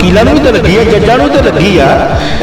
ਵਕੀਲਾਂ ਨੂੰ ਵੀ ਤਾਂ ਲੱਗੀ ਆ, ਜੱਜਾਂ ਨੂੰ ਤਾਂ ਲੱਗੀ ਆ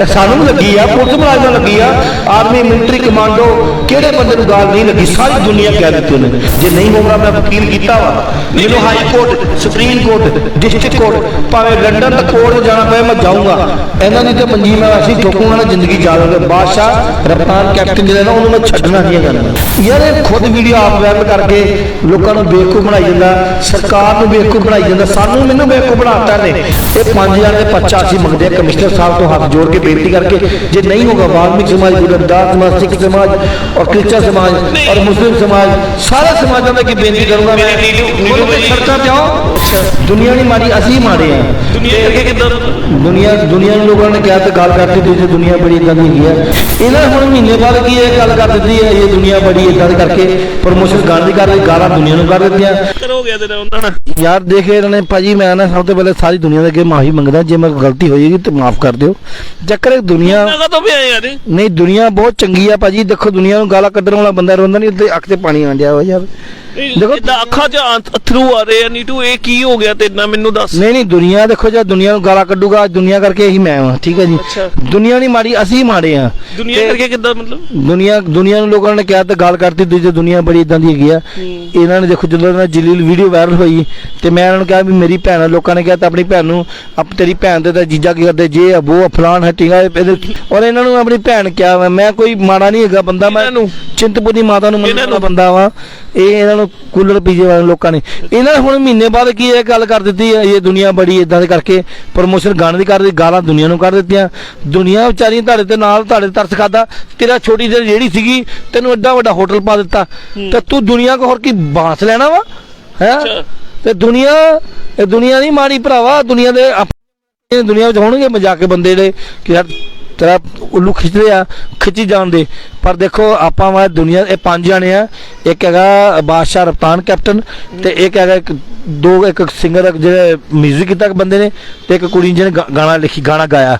ਸਾਨੂੰ ਵੀ ਲੱਗੀ ਆ, ਪੁਲਿਸ ਮੁਲਾਜ਼ਮਾਂ ਲੱਗੀ ਆ ਆਰਮੀ ਮਿਲਟਰੀ ਕਮਾਂਡੋ ਕਿਹੜੇ ਬੰਦੇ ਨੂੰ ਗਾਲ ਨਹੀਂ ਲੱਗੀ, ਸਾਰੀ ਦੁਨੀਆ ਕਹਿ ਦਿੱਤੀ ਉਹਨੇ, ਜੇ ਨਹੀਂ ਹੋਊਗਾ ਮੈਂ ਵਕੀਲ ਕੀਤਾ ਵਾ। ਮੈਨੂੰ high court supreme court district court ਭਾਵੇਂ ਲੰਡਨ ਤੱਕ ਕੋਰਟ ਜਾਣਾ ਪਏ ਮੈਂ ਜਾਊਂਗਾ। ਇਹਨਾਂ ਦੀ ਤੇ ਮੰਜੀ ਮੈਂ ਅਸੀਂ ਠੋਕੂਗਾ ਨਾ ਜ਼ਿੰਦਗੀ ਜਾ ਲਵਾਂਗੇ ਬਾਦਸ਼ਾਹ ਰਫਤਾਨ ਕੈਪਟਨ ਜਿਹੜਾ ਨਾ, ਉਹਨੂੰ ਮੈਂ ਛੱਡਣਾ ਨਹੀਂ ਕਰਨਾ ਯਾਰ ਇਹ ਖੁਦ ਵੀਡੀਓ ਆਪ ਵਾਇਰਲ ਕਰਕੇ ਲੋਕਾਂ ਨੂੰ ਬੇਵਕੂਫ ਬਣਾਈ ਜਾਂਦਾ, ਸਰਕਾਰ ਨੂੰ ਬੇਵਕੂਫ ਬਣਾਈ ਜਾਂਦਾ, ਸਾਨੂੰ ਮੈਨੂੰ ਬੇਵਕੂਫ ਬਣਾਤਾ ਨੇ ਇਹ ਪੰਜ ਜਣੇ ਦੇ ਪਰਚਾ ਅਸੀਂ ਮੰਗਦੇ ਆ ਕਮਿਸ਼ਨਰ ਸਾਹਿਬ ਤੋਂ ਹੱਥ ਜੋੜ ਕੇ ਬੇਨਤੀ ਕਰਕੇ ਜੇ ਨਹੀਂ ਹੋਗਾ ਵਾਲਮੀਕ ਸਮਾਜ ਗੁਰਦਾਸ ਸਮਾਜ ਸਿੱਖ ਸਮਾਜ ਔਰ ਕ੍ਰਿਸਚਨ ਸਮਾਜ ਔਰ ਮੁਸਲਿਮ ਸਮਾਜ ਸਾਰੇ ਸਮਾਜਾਂ ਦਾ ਕੀ ਬੇਨਤੀ ਕਰੂੰਗਾ ਮੈਂ? ਮੇਰੇ। ਸੜਕਾਂ ਤੇ ਆਓ ਦੁਨੀਆ ਨਹੀਂ ਮਾੜੀ ਅਸੀਂ ਮਾੜੇ ਆ। ਦੁਨੀਆ ਕਰਕੇ ਕਿੱਦਾਂ? ਦੁਨੀਆ ਦੁਨੀਆ ਨੂੰ ਲੋਕਾਂ ਨੇ ਕਿਹਾ ਤੇ ਗੱਲ ਕਰਤੀ ਤੁਸੀਂ ਦੁਨੀਆ ਬੜੀ ਇਦਾਂ ਦੀ ਹੈਗੀ ਆ। ਇਹਨਾਂ ਨੇ ਹੁਣ ਮਹੀਨੇ ਬਾਅਦ ਕੀ ਇਹ ਗੱਲ ਕਰ ਦਿੱਤੀ ਹੈ ਇਹ ਦੁਨੀਆ ਬੜੀ ਇਦਾਂ ਕਰਕੇ ਪ੍ਰਮੋਸ਼ਨ ਦੀ ਕਰ ਰਹੀ ਗਾਲਾਂ ਦੁਨੀਆ ਨੂੰ ਕਰ ਦਿੱਤੀਆਂ। ਕਰੋਗੇ ਤੇ ਉਹਨਾਂ ਨਾਲ? ਯਾਰ ਦੇਖੇ ਇਹਨਾਂ ਨੇ ਭਾਜੀ ਮੈਂ ਨਾ ਸਭ ਤੋਂ ਪਹਿਲੇ ਸਾਰੀ ਦੁਨੀਆ ਦੇ ਅੱਗੇ ਮਾਫੀ ਮੰਗਦਾ ਜੇ ਮੈਂ ਗਲਤੀ ਹੋਈ ਤੇ ਮਾਫ ਕਰ ਦਿਓ। ਚੱਕਰ ਇਹ ਦੁਨੀਆ ਮੈਂ ਕਦੋਂ ਵੀ ਆਏ ਯਾਰ ਨਹੀਂ ਦੁਨੀਆ ਬਹੁਤ ਚੰਗੀ ਆ ਭਾਜੀ। ਦੇਖੋ ਦੁਨੀਆ ਨੂੰ ਗਾਲਾਂ ਕੱਢਣ ਵਾਲਾ ਬੰਦਾ ਰੋਂਦਾ ਨਹੀਂ ਤੇ ਅੱਖ ਤੇ ਪਾਣੀ ਆਂਦਿਆ ਵਾ ਯਾਰ। ਦੇਖੋ- ਇਦਾਂ ਅੱਖਾਂ 'ਚ ਅਥਰੂ ਆ ਰਹੇ ਆ ਨੀਟੂ ਇਹ ਕੀ ਹੋ ਗਿਆ ਤੇ ਨਾ ਮੈਨੂੰ ਦੱਸ ਨਹੀਂ ਨਹੀਂ ਦੁਨੀਆ ਦੇਖੋ ਜੇ ਦੁਨੀਆ ਨੂੰ ਗਾਲਾਂ ਕੱਢੂਗਾ ਅੱਜ ਦੁਨੀਆ ਕਰਕੇ ਹੀ ਮੈਂ ਹਾਂ ਠੀਕ ਹੈ ਜੀ ਅੱਛਾ। ਦੁਨੀਆ ਨਹੀਂ ਮਾੜੀ ਅਸੀਂ ਮਾੜੇ ਆ ਦੁਨੀਆ ਕਰਕੇ ਕਿੱਦਾਂ ਮਤਲਬ ਦੁਨੀਆ ਦੁਨੀਆ ਨੂੰ ਲੋਕਾਂ ਨੇ ਕਿਹਾ ਤੇ ਗੱਲ ਕਰਤੀ ਦੂਜੀ ਦੁਨੀਆ ਬੜੀ ਇਦਾਂ ਦੀ ਹੈਗੀ ਆ ਇਹਨਾਂ ਨੇ ਦੇਖੋ ਜਦੋਂ ਇਹਨਾਂ ਦੀ ਜਲੀਲ ਵੀਡੀਓ ਵਾਇਰਲ ਹੋਈ ਤੇ ਮੈਂ ਇਹਨਾਂ ਨੂੰ ਕਿਹਾ ਵੀ ਮੇਰੀ ਭੈਣ ਆ। ਲੋਕਾਂ ਨੇ ਕਿਹਾ ਤਾਂ ਆਪਣੀ ਭੈਣ ਨੂੰ ਆਪ ਤੇਰੀ ਭੈਣ ਦੇ ਤਾਂ ਜੀਜਾ ਕੀ ਕਰਦੇ ਜੇ ਆ ਉਹ ਆ, ਫਲਾਣ ਹਟੀਗਾ ਔਰ ਇਹਨਾਂ ਨੂੰ ਆਪਣੀ ਭੈਣ ਕਿਹਾ ਵਾ ਮੈਂ ਕੋਈ ਮਾੜਾ ਨਹੀਂ ਹੈਗਾ ਬੰਦਾ ਮੈਂ ਇਹਨਾਂ ਨੂੰ? ਚਿੰਤਪੁਰਨੀ ਮਾਤਾ ਨੂੰ ਮੰਨਣ ਇਹਨਾਂ ਵਾਲਾ ਨੂੰ? ਬੰਦਾ ਵਾ ਇਹ ਇਹਨਾਂ ਨੂੰ ਕੂਲਰ ਪੀਜੇ ਵਾਲੇ ਲੋਕਾਂ ਨੇ। ਇਹਨਾਂ ਨੇ ਹੁਣ ਮਹੀਨੇ ਬਾਅਦ ਕੀ ਇਹ ਗੱਲ ਕਰ ਦਿੱਤੀ ਹੈ ਇਹ ਦੁਨੀਆ ਬੜੀ ਇਦਾਂ ਦੇ ਕਰਕੇ ਪ੍ਰਮੋਸ਼ਨ ਗਾਣ ਦੀ ਕਰਦੀ ਗਾਲਾਂ ਦੁਨੀਆ ਨੂੰ ਕਰ ਦਿੱਤੀਆਂ। ਦੁਨੀਆ ਵਿਚਾਰੀ ਤੁਹਾਡੇ ਤੇ ਨਾਲ ਤੁਹਾਡੇ ਤਰਸ ਖਾਦਾ। ਤੇਰਾ ਛੋਟੀ ਜਿਹੀ ਜਿਹੜੀ ਸੀਗੀ ਤੈਨੂੰ ਐਡਾ ਵੱਡਾ ਹੋਟਲ ਪਾ ਦਿੱਤਾ। ਤੇ ਤੂੰ ਦੁਨੀਆ ਕੋ ਹੋਰ ਕੀ ਬਾਸ ਲੈਣਾ ਵਾ? ਹੈ। ਤੇ ਦੁਨੀਆ ਇਹ ਦੁਨੀਆ ਨਹੀਂ ਮਾੜੀ ਭਰਾਵਾ ਦੁਨੀਆ ਦੇ ਆਪਣੇ ਦੁਨੀਆ ਵਿੱਚ ਹੋਣਗੇ ਮਜ਼ਾਕ ਬੰਦੇ ਜਿਹੜੇ ਕਿ ਯਾਰ ਤੇਰਾ ਉੱਲੂ ਖਿੱਚਦੇ ਆ, ਖਿੱਚੀ ਜਾਂਦੇ। ਪਰ ਦੇਖੋ, ਆਪਾਂ ਵਾ ਦੁਨੀਆ, ਇਹ ਪੰਜ ਜਾਣੇ ਆ। ਇੱਕ ਹੈਗਾ ਬਾਦਸ਼ਾਹ ਰਫਤਾਨ ਕੈਪਟਨ ਤੇ ਇੱਕ ਹੈਗਾ ਇੱਕ, ਦੋ ਇੱਕ ਸਿੰਗਰ ਜਿਹੜੇ 뮤직 ਕੀਤਾ ਬੰਦੇ ਨੇ ਤੇ ਇੱਕ ਕੁੜੀ ਜਿਹਨੇ ਗਾਣਾ ਲਿਖੀ, ਗਾਣਾ ਗਾਇਆ।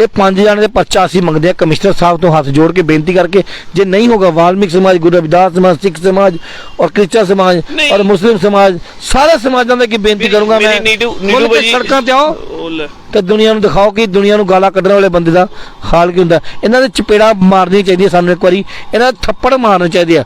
ਇਹ ਪੰਜ ਜਾਣੇ ਦੇ ਪਰਚਾ ਅਸੀਂ ਮੰਗਦੇ ਆ ਕਮਿਸ਼ਨਰ ਸਾਹਿਬ ਤੋਂ ਹੱਥ ਜੋੜ ਕੇ ਬੇਨਤੀ ਕਰਕੇ ਜੇ ਨਹੀਂ ਹੋਗਾ ਵਾਲਮੀਕ ਸਮਾਜ ਗੁਰੂ ਰਵਿਦਾਸ ਸਮਾਜ ਸਿੱਖ ਸਮਾਜ ਔਰ ਕ੍ਰਿਸਚਨ ਸਮਾਜ। ਔਰ ਮੁਸਲਿਮ ਸਮਾਜ ਸਾਰੇ ਸਮਾਜਾਂ ਦਾ ਕੀ ਬੇਨਤੀ ਕਰੂੰਗਾ ਮੈਂ। ਨੀਟੂ ਨੀਟੂ ਭਾਜੀ ਸੜਕਾਂ ਤੇ ਆਓ। ਤੇ ਦੁਨੀਆ ਨੂੰ ਦਿਖਾਓ ਕਿ ਦੁਨੀਆ ਨੂੰ ਗਾਲਾਂ ਕੱਢਣ ਵਾਲੇ ਬੰਦੇ ਦਾ ਹਾਲ ਕੀ ਹੁੰਦਾ। ਇਹਨਾਂ ਦੇ ਚਪੇੜਾ ਮਾਰਨੀ ਚਾਹੀਦੀ ਸਾਨੂੰ ਇੱਕ ਵਾਰੀ। ਇਹਨਾਂ ਦੇ ਥੱਪੜ ਮਾਰਨੇ ਚਾਹੀਦੇ ਆ।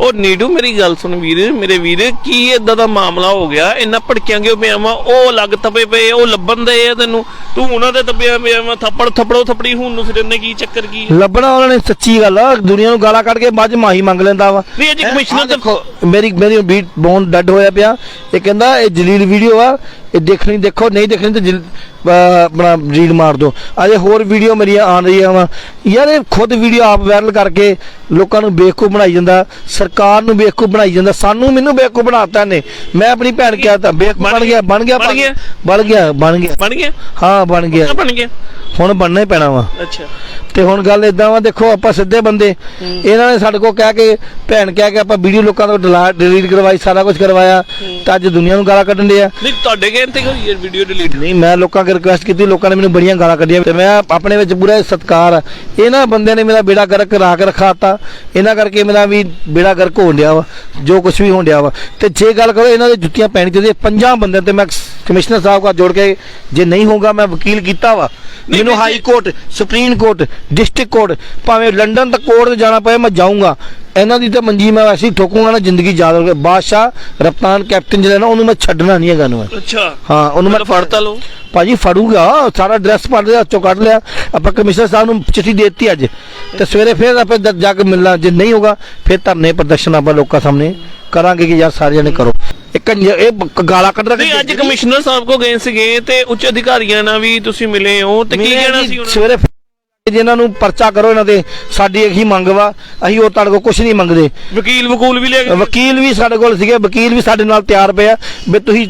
ਉਹ ਨੀਡੂ ਮੇਰੀ ਗੱਲ ਸੁਣ ਵੀਰ ਮੇਰੇ ਵੀਰ ਕੀ ਇਦਾਂ ਦਾ ਮਾਮਲਾ ਹੋ ਗਿਆ ਇੰਨਾ ਭੜਕਿਆਂ ਕਿਉਂ ਪਿਆ ਵਾ ਉਹ ਅਲੱਗ ਤਪੇ ਪਏ ਉਹ ਲੱਭਣ ਦੇ ਆ ਤੈਨੂੰ ਤੂੰ ਉਹਨਾਂ ਦੇ ਤਪਿਆ ਪਿਆ ਵਾ ਥੱਪੜ ਥੱਪੜੋ ਥੱਪੜੀ ਹੁਣ ਨੂੰ ਫਿਰ ਇਹਨੇ ਕੀ ਚੱਕਰ ਕੀ? ਲੱਭਣਾ ਉਹਨਾਂ ਨੇ ਸੱਚੀ ਗੱਲ ਆ ਦੁਨੀਆ ਨੂੰ ਗਾਲਾਂ ਕੱਢ ਕੇ ਚ ਮਾਹੀ ਮੰਗ ਲੈਂਦਾ ਵਾ ਨਹੀਂ ਅਜੇ? ਕਮਿਸ਼ਨਰ ਦੇਖੋ ਮੇਰੀ ਮੇਰੀ ਬੀਟ ਬੋਨ ਡੱਡ ਹੋਇਆ ਪਿਆ ਇਹ ਕਹਿੰਦਾ ਇਹ ਜਲੀਲ ਵੀਡੀਓ ਆ ਇਹ ਦੇਖਣੀ ਦੇਖੋ ਨਹੀਂ ਦੇਖਣੀ ਤੇ ਜਲ- ਅਹ ਆਪਣਾ ਰੀਡ ਮਾਰ ਦਿਓ। ਅਜੇ ਹੋਰ ਵੀਡੀਓ ਮੇਰੀਆਂ ਆਣ ਰਹੀਆਂ ਵਾ। ਯਾਰ ਇਹ ਖੁਦ ਵੀਡੀਓ ਆਪ ਵਾਇਰਲ ਕਰਕੇ ਲੋਕਾਂ ਨੂੰ ਬੇਵਕੂਫ ਬਣਾਈ ਜਾਂਦਾ ਸਰਕਾਰ ਨੂੰ ਬੇਵਕੂਫ ਬਣਾਈ ਜਾਂਦਾ। ਸਾਨੂੰ ਮੈਨੂੰ ਬੇਵਕੂਫ ਬਣਾਤਾ ਨੇ ਮੈਂ ਆਪਣੀ ਭੈਣ ਕਿਹਾ ਤਾਂ ਬੇਵਕੂਫ ਬਣ ਗਿਆ ਬਣ ਗਿਆ ਬਣ ਗਿਆ? ਬਣ ਗਿਆ ਬਣ ਗਿਆ। ਬਣ ਗਿਆ? ਹਾਂ ਬਣ ਗਿਆ। ਕਿਆ ਬਣ ਗਿਆ। ਹੁਣ ਬਣਨਾ ਹੀ ਪੈਣਾ ਵਾ। ਅੱਛਾ। ਤੇ ਹੁਣ ਗੱਲ ਇਦਾਂ ਵਾ ਦੇਖੋ ਆਪਾਂ ਸਿੱਧੇ ਬੰਦੇ। ਇਹਨਾਂ ਨੇ ਸਾਡੇ ਕੋਲ ਕਹਿ ਕੇ ਭੈਣ ਕਹਿ ਕੇ ਆਪਾਂ ਵੀਡੀਓ ਲੋਕਾਂ ਤੋਂ ਡਿਲੀਟ ਕਰਵਾਈ ਸਾਰਾ ਕੁਝ ਕਰਵਾਇਆ। ਤਾਂ ਅੱਜ ਦੁਨੀਆ ਨੂੰ ਗਾਲਾਂ ਕੱਢਣ ਦੇ ਆ। ਨਹੀਂ ਤੁਹਾਡੇ ਕਹਿਣ ਤੇ ਹੋਈ ਇਹ ਵੀਡੀਓ ਡਿਲੀਟ ਨਹੀਂ ਮੈਂ ਲੋਕਾਂ ਕੇ ਰਿਕੁਐਸਟ ਕੀਤੀ ਲੋਕਾਂ ਨੇ ਮੈਨੂੰ ਬੜੀਆਂ ਗਾਲਾਂ ਕੱਢੀਆਂ ਤੇ ਮੈਂ ਆਪਣੇ ਵਿੱਚ ਪੂਰਾ ਸਤਿਕਾਰ ਆ। ਇਹਨਾਂ ਬੰਦਿਆਂ ਨੇ ਮੇਰਾ ਬੇੜਾ ਗਰਕ ਕਰਾ ਕੇ ਰਖਾਤਾ। ਇਹਨਾਂ ਕਰਕੇ ਮੇਰਾ ਵੀ ਬੇੜਾ ਗਰਕ ਹੋਣ ਡਿਆ ਵਾ ਜੋ ਕੁਝ ਵੀ ਹੋਣ ਡਿਆ ਵਾ। ਤੇ ਜੇ ਗੱਲ ਕਰੋ ਇਹਨਾਂ ਦੇ ਜੁੱਤੀਆਂ ਪੈਣੀ ਚਾਹੀਦੀ ਪੰਜਾਂ ਬੰਦਿਆਂ ਤੇ ਮੈਂ ਕਮਿਸ਼ਨਰ ਸਾਹਿਬ ਦਾ ਜੋੜ ਕੇ ਜੇ ਨਹੀਂ ਹੋਊਗਾ ਮੈਂ ਵਕੀਲ ਕੀਤਾ ਵਾ। ਮੈਨੂੰ high court supreme court district court ਭਾਵੇਂ ਲੰਡਨ ਤੱਕ ਕੋਰਟ ਜਾਣਾ ਪਏ ਮੈਂ ਜਾਊਂਗਾ। ਇਹਨਾਂ ਦੀ ਤਾਂ ਮੰਜੀ ਮੈਂ ਵੈਸੇ ਹੀ ਠੋਕੂਗਾ ਨਾ ਜ਼ਿੰਦਗੀ ਯਾਦ ਰੱਖੇ ਬਾਦਸ਼ਾਹ ਰਫਤਾਨ ਕੈਪਟਨ ਜਿਹੜਾ ਨਾ ਉਹਨੂੰ ਮੈਂ ਛੱਡਣਾ ਨਹੀਂ ਹੈਗਾ ਨੂੰ ਅੱਛਾ। ਹਾਂ ਉਹਨੂੰ ਮੈਂ ਫੜਤਾ ਲਓ। ਭਾਜੀ ਫੜੂਗਾ। ਸਾਰਾ ਡਰੈਸ ਪਾ ਲਿਆ ਹੱਥੋਂ ਕੱਢ ਲਿਆ। ਆਪਾਂ ਕਮਿਸ਼ਨਰ ਸਾਹਿਬ ਨੂੰ ਚਿੱਠੀ ਦੇ ਦਿੱਤੀ ਅੱਜ। ਤੇ ਸਵੇਰੇ ਫੇਰ ਆਪਾਂ ਜਾ ਕੇ ਮਿਲਣਾ ਜੇ ਨਹੀਂ ਹੋਗਾ ਫਿਰ ਧਰਨੇ ਪ੍ਰਦਰਸ਼ਨ ਆਪਾਂ ਲੋਕਾਂ ਸਾਹਮਣੇ ਕਰਾਂਗੇ ਕਿ ਯਾਰ ਸਾਰੇ ਜਣੇ ਕਰੋ। ਇੱਕ ਇਹ ਗਾਲਾਂ ਕੱਢ ਨਹੀਂ ਅੱਜ ਕਮਿਸ਼ਨਰ ਸਾਹਿਬ ਕੋ ਗਏ ਸੀਗੇ ਤੇ ਉੱਚ ਅਧਿਕਾਰੀਆਂ ਨਾਲ ਵੀ ਤੁਸੀਂ ਮਿਲੇ ਹੋ ਤੇ ਕੀ ਕਹਿਣਾ ਸੀ ਉਹਨਾਂ ਸਵੇਰੇ ਫਿਰ ਜਿਨ੍ਹਾਂ ਨੂੰ ਪਰਚਾ ਕਰੋ ਇਹਨਾਂ ਦੇ ਸਾਡੀ ਇਹੀ ਮੰਗ ਵਾ। ਅਸੀਂ ਉਹ ਤੁਹਾਡੇ ਕੋਲ ਕੁਝ ਨਹੀਂ ਮੰਗਦੇ। ਵਕੀਲ ਵਕੂਲ ਵੀ ਲੈ ਕੇ ਵਕੀਲ ਵੀ ਸਾਡੇ ਕੋਲ ਸੀਗੇ ਵਕੀਲ ਵੀ ਸਾਡੇ ਨਾਲ ਤਿਆਰ ਪਏ ਆ। ਵੀ ਤੁਸੀਂ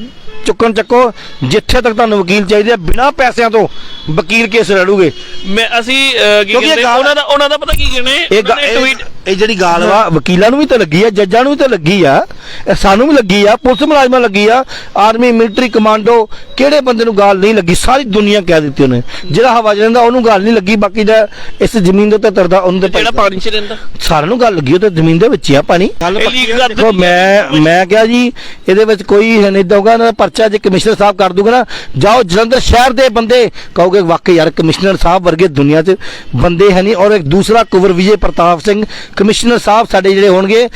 ਚੁੱਕਣ ਚੱਕੋ ਜਿੱਥੇ ਤੱਕ ਤੁਹਾਨੂੰ ਵਕੀਲ ਚਾਹੀਦੇ ਆ ਬਿਨਾਂ ਪੈਸਿਆਂ ਤੋਂ ਵਕੀਲ ਕੇਸ ਲੜੂਗੇ। ਮੈਂ ਅਸੀਂ ਕੀ ਕਹਿੰਦੇ ਉਹਨਾਂ ਦਾ ਉਹਨਾਂ ਦਾ ਪਤਾ ਕੀ ਨੇ ਇਹ- ਟਵੀਟ ਇਹ ਜਿਹੜੀ ਗਾਲ ਵਾ ਵਕੀਲਾਂ ਨੂੰ ਵੀ ਤਾਂ ਲੱਗੀ ਆ ਜੱਜਾਂ ਨੂੰ ਵੀ ਤਾਂ ਲੱਗੀ ਆ ਇਹ ਸਾਨੂੰ ਵੀ ਲੱਗੀ ਆ ਪੁਲਿਸ ਮੁਲਾਜ਼ਮਾਂ ਲੱਗੀ ਆ ਆਰਮੀ ਮਿਲਟਰੀ ਕਮਾਂਡੋ ਕਿਹੜੇ ਬੰਦੇ ਨੂੰ ਗਾਲ ਨਹੀਂ ਲੱਗੀ ਸਾਰੀ ਦੁਨੀਆ ਕਹਿ ਦਿੱਤੀ ਉਹਨੇ। ਜਿਹੜਾ ਹਵਾ 'ਚ ਰਹਿੰਦਾ ਉਹਨੂੰ ਗਾਲ ਨਹੀਂ ਲੱਗੀ ਬਾਕੀ ਦਾ ਇਸ ਜ਼ਮੀਨ ਦੇ ਉੱਤੇ ਤਰਦਾ ਉਹਨੂੰ ਤੇ ਜਿਹੜਾ ਪਾਣੀ 'ਚ ਰਹਿੰਦਾ? ਸਾਰਿਆਂ ਨੂੰ ਗੱਲ ਲੱਗੀ ਉਹ ਤੇ ਜ਼ਮੀਨ ਦੇ ਵਿੱਚ ਹੀ ਆ ਪਾਣੀ। ਦੇਖੋ ਮੈਂ ਮੈਂ ਕਿਹਾ ਜੀ ਇਹਦੇ ਵਿੱਚ ਕੋਈ ਨਹੀਂ ਦਊਗਾ ਨਾ ਪਰਚਾ ਜੇ ਕਮਿਸ਼ਨਰ ਸਾਹਿਬ ਕਰ ਦੂਗਾ ਨਾ ਜਾਓ ਜਲੰਧਰ ਸ਼ਹਿਰ ਦੇ ਬੰਦੇ ਕਹੋਗੇ ਵਾਕਈ ਯਾਰ ਕਮਿਸ਼ਨਰ ਸਾਹਿਬ ਵਰਗੇ ਦੁਨੀਆ 'ਚ ਬੰਦੇ ਹੈ ਨਹੀਂ ਔਰ ਇੱਕ ਦੂਸਰਾ ਕੁਵਰ ਵਿਜੇ ਪ੍ਰਤਾਪ ਸਿੰਘ ਕਮਿਸ਼ਨਰ ਸਾਹਿਬ ਸਾਡੇ ਜਿਹੜੇ ਹੋਣਗੇ,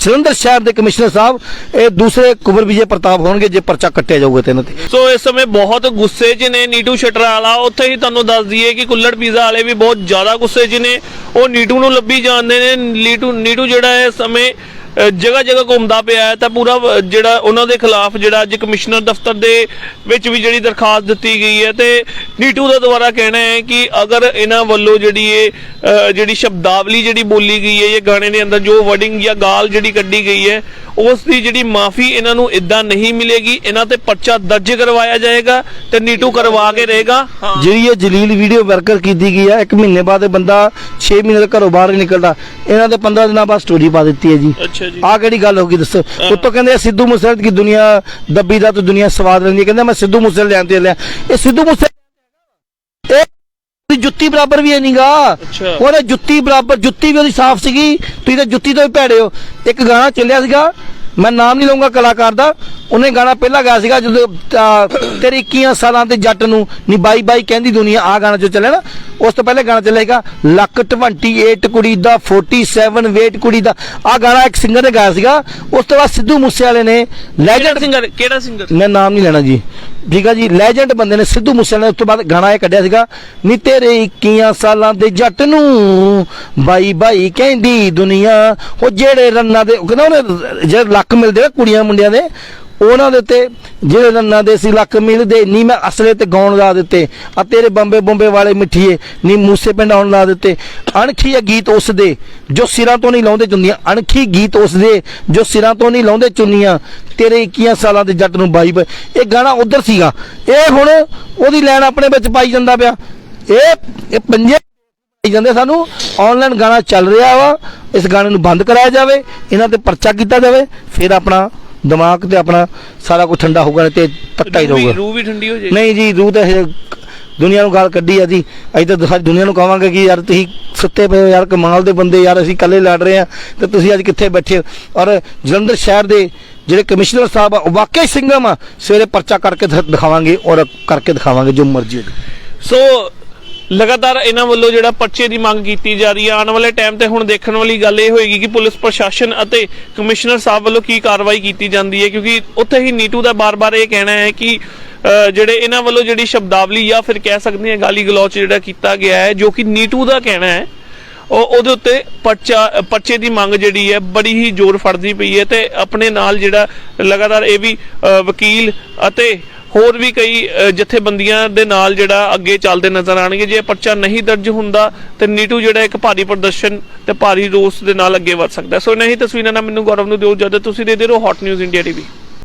ਜਲੰਧਰ ਸ਼ਹਿਰ ਦੇ ਕਮਿਸ਼ਨਰ ਸਾਹਿਬ, ਇਹ ਦੂਸਰੇ ਕੁਵਰ ਵਿਜੇ ਪ੍ਰਤਾਪ ਹੋਣਗੇ ਜੇ ਪਰਚਾ ਕੱਟਿਆ ਜਾਊਗਾ ਤੇ ਇਹਨਾਂ ਤੇ। ਸੋ ਇਸ ਸਮੇਂ ਬਹੁਤ ਗੁੱਸੇ 'ਚ ਨੇ ਨੀਟੂ ਸ਼ਟਰ ਵਾਲਾ ਉੱਥੇ ਹੀ ਤੁਹਾਨੂੰ ਦੱਸ ਦਈਏ ਕਿ ਕੁੱਲੜ ਪੀਜ਼ਾ ਵਾਲੇ ਵੀ ਬਹੁਤ ਜ਼ਿਆਦਾ ਗੁੱਸੇ 'ਚ ਨੇ। ਉਹ ਨੀਟੂ ਨੂੰ ਲੱਭੀ ਜਾਂਦੇ ਨੇ। ਨੀਟੂ ਨੀਟੂ ਜਿਹੜਾ ਹੈ ਸਮੇਂ ਜਗ੍ਹਾ ਜਗ੍ਹਾ ਘੁੰਮਦਾ ਪਿਆ ਹੈ ਤਾਂ ਪੂਰਾ ਜਿਹੜਾ ਉਹਨਾਂ ਦੇ ਖਿਲਾਫ ਜਿਹੜਾ ਅੱਜ ਕਮਿਸ਼ਨਰ ਦਫ਼ਤਰ ਦੇ ਵਿੱਚ ਵੀ ਜਿਹੜੀ ਦਰਖਾਸਤ ਦਿੱਤੀ ਗਈ ਹੈ ਤੇ ਨੀਟੂ ਦਾ ਦੁਆਰਾ ਕਹਿਣਾ ਹੈ ਕਿ ਅਗਰ ਇਹਨਾਂ ਵੱਲੋਂ ਜਿਹੜੀ ਇਹ ਜਿਹੜੀ ਸ਼ਬਦਾਵਲੀ ਜਿਹੜੀ ਬੋਲੀ ਗਈ ਹੈ ਇਹ ਗਾਣੇ ਦੇ ਅੰਦਰ ਜੋ ਵਰਡਿੰਗ ਜਾਂ ਗਾਲ ਜਿਹੜੀ ਕੱਢੀ ਗਈ ਹੈ ਉਸ ਦੀ ਜਿਹੜੀ ਮਾਫੀ ਇਹਨਾਂ ਨੂੰ ਇਦਾਂ ਨਹੀਂ ਮਿਲੇਗੀ ਇਹਨਾਂ ਤੇ ਪਰਚਾ ਦਰਜ ਕਰਵਾਇਆ ਜਾਏਗਾ ਤੇ ਨੀਟੂ ਕਰਵਾ ਕੇ ਰਹੇਗਾ। ਜਿਹੜੀ ਇਹ ਜਲੀਲ ਵੀਡੀਓ ਵਰਕਰ ਕੀਤੀ ਗਈ ਹੈ ਇੱਕ ਮਹੀਨੇ ਬਾਅਦ ਇਹ ਬੰਦਾ 6 ਮਹੀਨੇ ਤੱਕ ਘਰੋਂ ਬਾਹਰ ਨਹੀਂ ਨਿਕਲਦਾ। ਇਹਨਾਂ ਦੇ 15 ਦਿਨਾਂ ਬਾਅਦ ਸਟੋਰੀ ਪਾ ਦਿੱਤੀ ਹੈ ਜੀ। ਅੱਛਾ ਜੀ। ਆਹ ਕਿਹੜੀ ਗੱਲ ਹੋ ਗਈ ਦੱਸੋ? ਉੱਤੋਂ ਕਹਿੰਦੇ ਸਿੱਧੂ ਮੂਸੇਵਾਲੇ ਦੀ ਦੁਨੀਆ ਦੱਬੀ ਦਾ ਤੇ ਦੁਨੀਆ ਸਵਾਦ ਲੈਂਦੀ ਹੈ। ਕਹਿੰਦਾ ਮੈਂ ਸਿੱਧੂ ਮੂਸੇਵਾਲੇ ਲਿਆਂ ਤੇ ਲਿਆ। ਇਹ ਸਿੱਧੂ ਮੂਸੇ ਇਹ ਉਹਦੀ ਜੁੱਤੀ ਬਰਾਬਰ ਵੀ ਹੈ ਨਹੀਂਗਾ ਅੱਛਾ। ਉਹਦੇ ਜੁੱਤੀ ਬਰਾਬਰ ਜੁੱਤੀ ਵੀ ਉਹਦੀ ਸਾਫ਼ ਸੀਗੀ। ਤੁਸੀਂ ਤਾਂ ਜੁੱਤੀ ਤੋਂ ਹੀ ਭੈੜੇ ਹੋ। ਇੱਕ ਗਾਣਾ ਚੱਲਿਆ ਸੀਗਾ ਮੈਂ ਨਾਮ ਨਹੀਂ ਲਵਾਂਗਾ ਕਲਾਕਾਰ ਦਾ। ਉਹਨੇ ਗਾਣਾ ਪਹਿਲਾਂ ਗਾਇਆ ਸੀਗਾ ਜਦੋਂ ਅਹ, ਤੇਰੇ 21 ਸਾਲਾਂ ਦੇ ਜੱਟ ਨੂੰ ਨੀ ਬਾਈ ਬਾਈ ਕਹਿੰਦੀ ਦੁਨੀਆ ਆ ਗਾਣਾ ਜੋ ਚੱਲਿਆ ਨਾ ਉਸ ਤੋਂ ਪਹਿਲੇ ਗਾਣਾ ਚੱਲੇਗਾ ਲੱਕ 28 ਕੁੜੀ ਦਾ 47 ਵੇਟ ਕੁੜੀ ਦਾ। ਆ ਗਾਣਾ ਇੱਕ ਸਿੰਗਰ ਨੇ ਗਾਇਆ ਸੀਗਾ ਉਸ ਤੋਂ ਬਾਅਦ ਸਿੱਧੂ ਮੂਸੇ ਵਾਲੇ ਨੇ ਲੈਜੈਂਡ ਸਿੰਗਰ ਕਿਹੜਾ ਸਿੰਗਰ ਮੈਂ ਨਾਮ ਨਹੀਂ ਲੈਣਾ ਜੀ। ਠੀਕ ਆ ਜੀ ਲੈਜੈਂਡ ਬੰਦੇ ਨੇ ਸਿੱਧੂ ਮੂਸੇਵਾਲੇ ਨੇ ਉਸ ਤੋਂ ਬਾਅਦ ਗਾਣਾ ਇਹ ਕੱਢਿਆ ਸੀਗਾ ਨੀ ਤੇਰੇ 21 ਸਾਲਾਂ ਦੇ ਜੱਟ ਨੂੰ ਬਾਈ ਬਾਈ ਕਹਿੰਦੀ ਦੁਨੀਆ ਉਹ ਜਿਹੜੇ ਰੰਨਾਂ ਦੇ ਕਹਿੰਦਾ ਉਹਨੇ ਜਿਹੜੇ ਲੱਕ ਮਿਲਦੇ ਕੁੜੀਆਂ ਮੁੰਡਿਆਂ ਦੇ ਉਹਨਾਂ ਦੇ ਉੱਤੇ ਜਿਹੜੇ ਨੰਨਾ ਦੇ ਸੀ, ਲੱਕ ਮਿਲਦੇ ਨੀ ਮੈਂ ਅਸਲੇ ਤੇ ਗਾਉਣ ਲਾ ਦਿੱਤੇ। ਆ ਤੇਰੇ ਬੰਬੇ ਬੰਬੇ ਵਾਲੇ ਮਿੱਠੀਏ, ਨੀ ਮੂਸੇ ਪਿੰਡ ਆਉਣ ਲਾ ਦਿੱਤੇ। ਅਣਖੀ ਆ ਗੀਤ ਉਸ ਦੇ, ਜੋ ਸਿਰਾਂ ਤੋਂ ਨਹੀਂ ਲਾਉਂਦੇ ਚੁੰਨੀਆਂ। ਅਣਖੀ ਗੀਤ ਉਸ ਦੇ, ਜੋ ਸਿਰਾਂ ਤੋਂ ਨਹੀਂ ਲਾਉਂਦੇ ਚੁੰਨੀਆਂ। ਤੇਰੇ 21 ਸਾਲਾਂ ਦੇ ਜੱਟ ਨੂੰ ਬਾਈ ਇਹ ਗਾਣਾ ਉਧਰ ਸੀਗਾ। ਇਹ ਹੁਣ ਉਹਦੀ ਲਾਈਨ ਆਪਣੇ ਵਿੱਚ ਪਾਈ ਜਾਂਦਾ ਪਿਆ। ਇਹ ਇਹ ਪੰਜੇ ਜਾਂਦੇ ਸਾਨੂੰ। ਆਨਲਾਈਨ ਗਾਣਾ ਚੱਲ ਰਿਹਾ ਵਾ। ਇਸ ਗਾਣੇ ਨੂੰ ਬੰਦ ਕਰਾਇਆ ਜਾਵੇ। ਇਹਨਾਂ ਤੇ ਪਰਚਾ ਕੀਤਾ ਜਾਵੇ। ਫਿਰ ਆਪਣਾ ਦਿਮਾਗ ਤੇ ਆਪਣਾ ਸਾਰਾ ਕੁਝ ਠੰਡਾ ਹੋਊਗਾ ਤੇ ਤੱਤਾ ਹੀ ਰਹੂਗਾ। ਰੂਹ ਵੀ ਠੰਡੀ ਹੋ ਜਾਏਗੀ। ਨਹੀਂ ਜੀ ਰੂਹ ਤਾਂ ਇਹ ਦੁਨੀਆ ਨੂੰ ਗਾਲ ਕੱਢੀ ਆ ਜੀ। ਅਸੀਂ ਤਾਂ ਸਾਰੀ ਦੁਨੀਆ ਨੂੰ ਕਹਾਂਗੇ ਕਿ ਯਾਰ ਤੁਸੀਂ ਸੁੱਤੇ ਪਏ ਹੋ ਯਾਰ ਕਮਾਲ ਦੇ ਬੰਦੇ ਯਾਰ ਅਸੀਂ ਇਕੱਲੇ ਲੜ ਰਹੇ ਆ ਤੇ ਤੁਸੀਂ ਅੱਜ ਕਿੱਥੇ ਬੈਠੇ ਹੋ? ਔਰ ਜਲੰਧਰ ਸ਼ਹਿਰ ਦੇ ਜਿਹੜੇ ਕਮਿਸ਼ਨਰ ਸਾਹਿਬ ਆ ਉਹ ਵਾਕਈ ਸਿੰਘਮ ਆ। ਸਵੇਰੇ ਪਰਚਾ ਕਰਕੇ ਦਿਖ- ਦਿਖਾਵਾਂਗੇ ਔਰ ਕਰਕੇ ਦਿਖਾਵਾਂਗੇ ਜੋ ਮਰਜ਼ੀ ਹੋਵੇ ਸੋ ਲਗਾਤਾਰ ਇਹਨਾਂ ਵੱਲੋਂ ਜਿਹੜਾ ਪਰਚੇ ਦੀ ਮੰਗ ਕੀਤੀ ਜਾ ਰਹੀ ਹੈ ਆਉਣ ਵਾਲੇ ਟਾਈਮ ਤੇ ਹੁਣ ਦੇਖਣ ਵਾਲੀ ਗੱਲ ਇਹ ਹੋਏਗੀ ਕਿ ਪੁਲਿਸ ਪ੍ਰਸ਼ਾਸਨ ਅਤੇ ਕਮਿਸ਼ਨਰ ਸਾਹਿਬ ਵੱਲੋਂ ਕੀ ਕਾਰਵਾਈ ਕੀਤੀ ਜਾਂਦੀ ਹੈ, ਕਿਉਂਕਿ ਉੱਥੇ ਹੀ ਨੀਟੂ ਦਾ ਬਾਰ-ਬਾਰ ਇਹ ਕਹਿਣਾ ਹੈ ਕਿ ਜਿਹੜੇ ਇਹਨਾਂ ਵੱਲੋਂ ਜਿਹੜੀ ਸ਼ਬਦਾਵਲੀ ਜਾਂ ਫਿਰ ਕਹਿ ਸਕਦੇ ਹਾਂ ਗਾਲੀ ਗਲੋਚ ਜਿਹੜਾ ਕੀਤਾ ਗਿਆ ਹੈ, ਜੋ ਕਿ ਨੀਟੂ ਦਾ ਕਹਿਣਾ ਹੈ, ਉਹ ਉਹਦੇ ਉੱਤੇ ਪਰਚਾ, ਪਰਚੇ ਦੀ ਮੰਗ ਜਿਹੜੀ ਹੈ ਬੜੀ ਹੀ ਜ਼ੋਰ ਫੜਦੀ ਪਈ ਹੈ ਤੇ ਆਪਣੇ ਨਾਲ ਜਿਹੜਾ ਲਗਾਤਾਰ ਇਹ ਵੀ ਵਕੀਲ ਅਤੇ ਹੋਰ ਵੀ ਕਈ ਜਥੇਬੰਦੀਆਂ ਦੇ ਨਾਲ ਜਿਹੜਾ ਅੱਗੇ ਚੱਲਦੇ ਨਜ਼ਰ ਆਣਗੇ ਜੇ ਪਰਚਾ ਨਹੀਂ ਦਰਜ ਹੁੰਦਾ, ਤੇ ਨੀਟੂ ਜਿਹੜਾ ਇੱਕ ਭਾਰੀ ਪ੍ਰਦਰਸ਼ਨ ਤੇ ਭਾਰੀ ਰੋਸ ਦੇ ਨਾਲ ਅੱਗੇ ਵਧ ਸਕਦਾ ਹੈ। ਸੋ ਨਹੀਂ ਤਸਵੀਰਾਂ ਨਾਲ ਮੈਨੂੰ ਗੌਰਵ ਨੂੰ ਦਿਓ। ਜਦ ਤੁਸੀਂ ਦੇ ਦੇ ਰਹੋ ਹੌਟ ਨਿਊਜ਼ ਇੰਡੀਆ ਟੀਵੀ